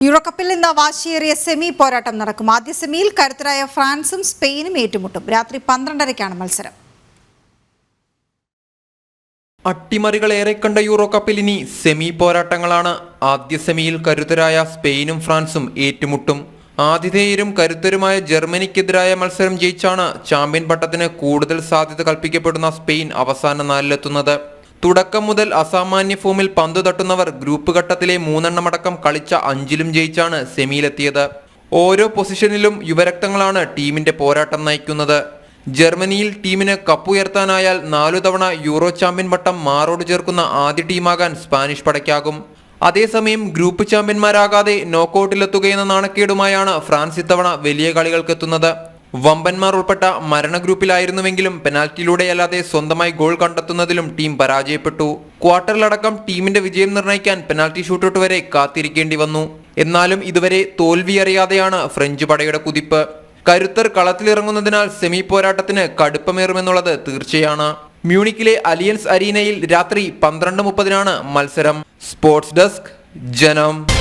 യൂറോകപ്പിൽ ഇന്ന് വാശിയേറിയ സെമി പോരാട്ടം നടക്കും. ആദ്യ സെമിയിൽ കരുത്തരായ ഫ്രാൻസും സ്പെയിനും ഏറ്റുമുട്ടും. രാത്രി പന്ത്രണ്ടരയ്ക്കാണ് മത്സരം. അട്ടിമറികൾ ഏറെ കണ്ട യൂറോ കപ്പിൽ ഇനി സെമി പോരാട്ടങ്ങളാണ്. ആദ്യ സെമിയിൽ കരുത്തരായ സ്പെയിനും ഫ്രാൻസും ഏറ്റുമുട്ടും. ആതിഥേയരും കരുത്തരുമായ ജർമ്മനിക്കെതിരായ മത്സരം ജയിച്ചാണ് ചാമ്പ്യൻ പട്ടത്തിന് കൂടുതൽ സാധ്യത കൽപ്പിക്കപ്പെടുന്ന സ്പെയിൻ അവസാന നാലിലെത്തുന്നത്. തുടക്കം മുതൽ അസാമാന്യ ഫോമിൽ പന്ത് തട്ടുന്നവർ ഗ്രൂപ്പ് ഘട്ടത്തിലെ മൂന്നെണ്ണമടക്കം കളിച്ച അഞ്ചിലും ജയിച്ചാണ് സെമിയിലെത്തിയത്. ഓരോ പൊസിഷനിലും യുവരക്തങ്ങളാണ് ടീമിന്റെ പോരാട്ടം നയിക്കുന്നത്. ജർമ്മനിയിൽ ടീമിന് കപ്പുയർത്താനായാൽ നാലു തവണ യൂറോ ചാമ്പ്യൻ പട്ടം മാറോട് ചേർക്കുന്ന ആദ്യ ടീമാകാൻ സ്പാനിഷ് പടയ്ക്കാകും. അതേസമയം ഗ്രൂപ്പ് ചാമ്പ്യന്മാരാകാതെ നോക്കൌട്ടിലെത്തുകയെന്ന നാണക്കേടുമായാണ് ഫ്രാൻസ് ഇത്തവണ വലിയ കളികൾക്കെത്തുന്നത്. വമ്പന്മാർ ഉൾപ്പെട്ട മരണ ഗ്രൂപ്പിലായിരുന്നുവെങ്കിലും പെനാൽറ്റിയിലൂടെയല്ലാതെ സ്വന്തമായി ഗോൾ കണ്ടെത്തുന്നതിലും ടീം പരാജയപ്പെട്ടു. ക്വാർട്ടറിലടക്കം ടീമിന്റെ വിജയം നിർണയിക്കാൻ പെനാൽറ്റി ഷൂട്ടൗട്ട് വരെ കാത്തിരിക്കേണ്ടി വന്നു. എന്നാലും ഇതുവരെ തോൽവി അറിയാതെയാണ് ഫ്രഞ്ച് പടയുടെ കുതിപ്പ്. കരുത്തർ കളത്തിലിറങ്ങുന്നതിനാൽ സെമി പോരാട്ടത്തിന് കടുപ്പമേറുമെന്നുള്ളത് തീർച്ചയാണ്. മ്യൂണിക്കിലെ അലിയൻസ് അരീനയിൽ രാത്രി പന്ത്രണ്ട് മുപ്പതിനാണ് മത്സരം. സ്പോർട്സ് ഡെസ്ക് ജനം.